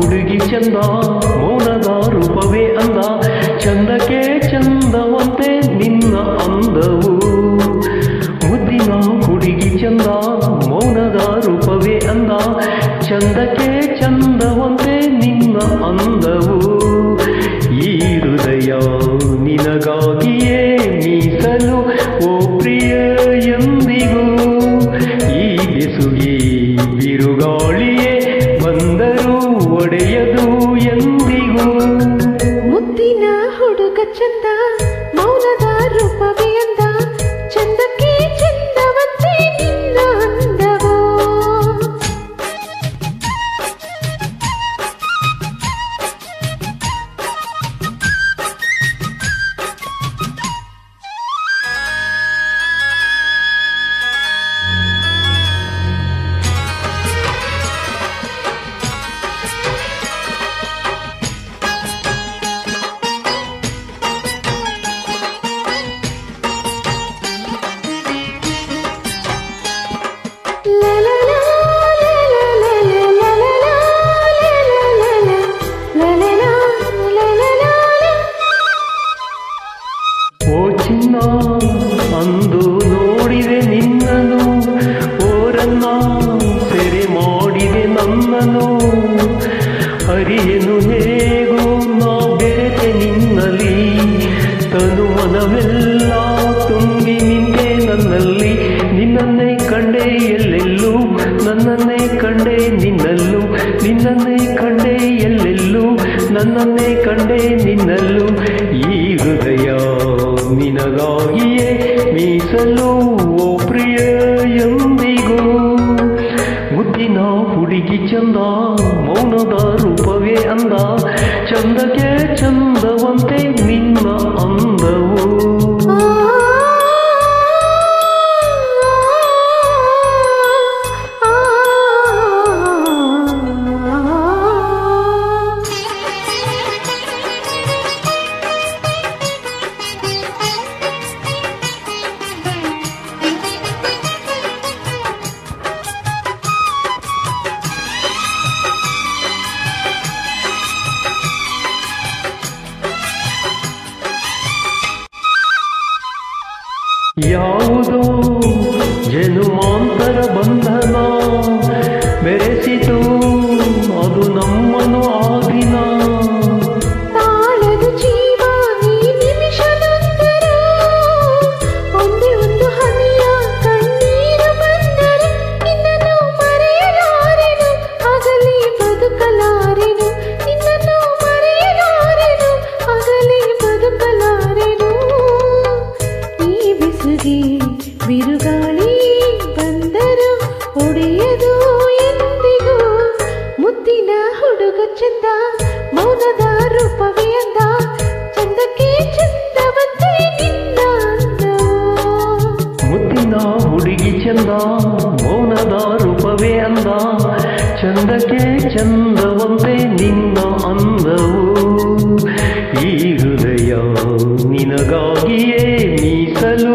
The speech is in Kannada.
ಚಂದ ಮೌನದ ರೂಪವೇ ಅಂದ. ಚಂದಕ್ಕೆ ಚಂದವಂತೆ ನಿನ್ನ ಅಂದವು. ಮುದ್ದಿನ ಹುಡುಗಿ ಚಂದ ಮೌನದ ರೂಪವೇ ಅಂದ. ಚಂದಕ್ಕೆ ಸೆರೆ ಮಾಡಿದೆ ನನ್ನನು ಅರಿಯನು ಹೇಗೂ ನಾ ಬೆರೆತೆ ನಿನ್ನಲ್ಲಿ. ತನು ಮನವೆಲ್ಲ ತುಂಬಿ ನಿಂತೆ ನನ್ನಲ್ಲಿ. ನಿನ್ನನ್ನೇ ಕಂಡೆ ಎಲ್ಲೆಲ್ಲೂ, ನನ್ನನ್ನೇ ಕಂಡೆ ನಿನ್ನಲ್ಲೂ. ನಿನ್ನನ್ನೇ ಕಂಡೆ ಎಲ್ಲೆಲ್ಲೂ, ನನ್ನನ್ನೇ ಕಂಡೆ ನಿನ್ನಲ್ಲೂ. ಈ ಹೃದಯ ನಿನಗಾಗಿಯೇ ಮೀಸಲು, ಓ ಪ್ರಿಯ. ಚಂದ ಮೌನದ ರೂಪವೇ ಅಂದ ಯಾವುದೋ ಜನುಮಾಂತರ ಬಂಧನ ಅಂದ ಚಂದಕ್ಕೆ ಚಂದವಂತೆ ನಿನ್ನ ಅಂದವು. ಈ ಹೃದಯ ನಿನಗಾಗಿಯೇ ಮೀಸಲು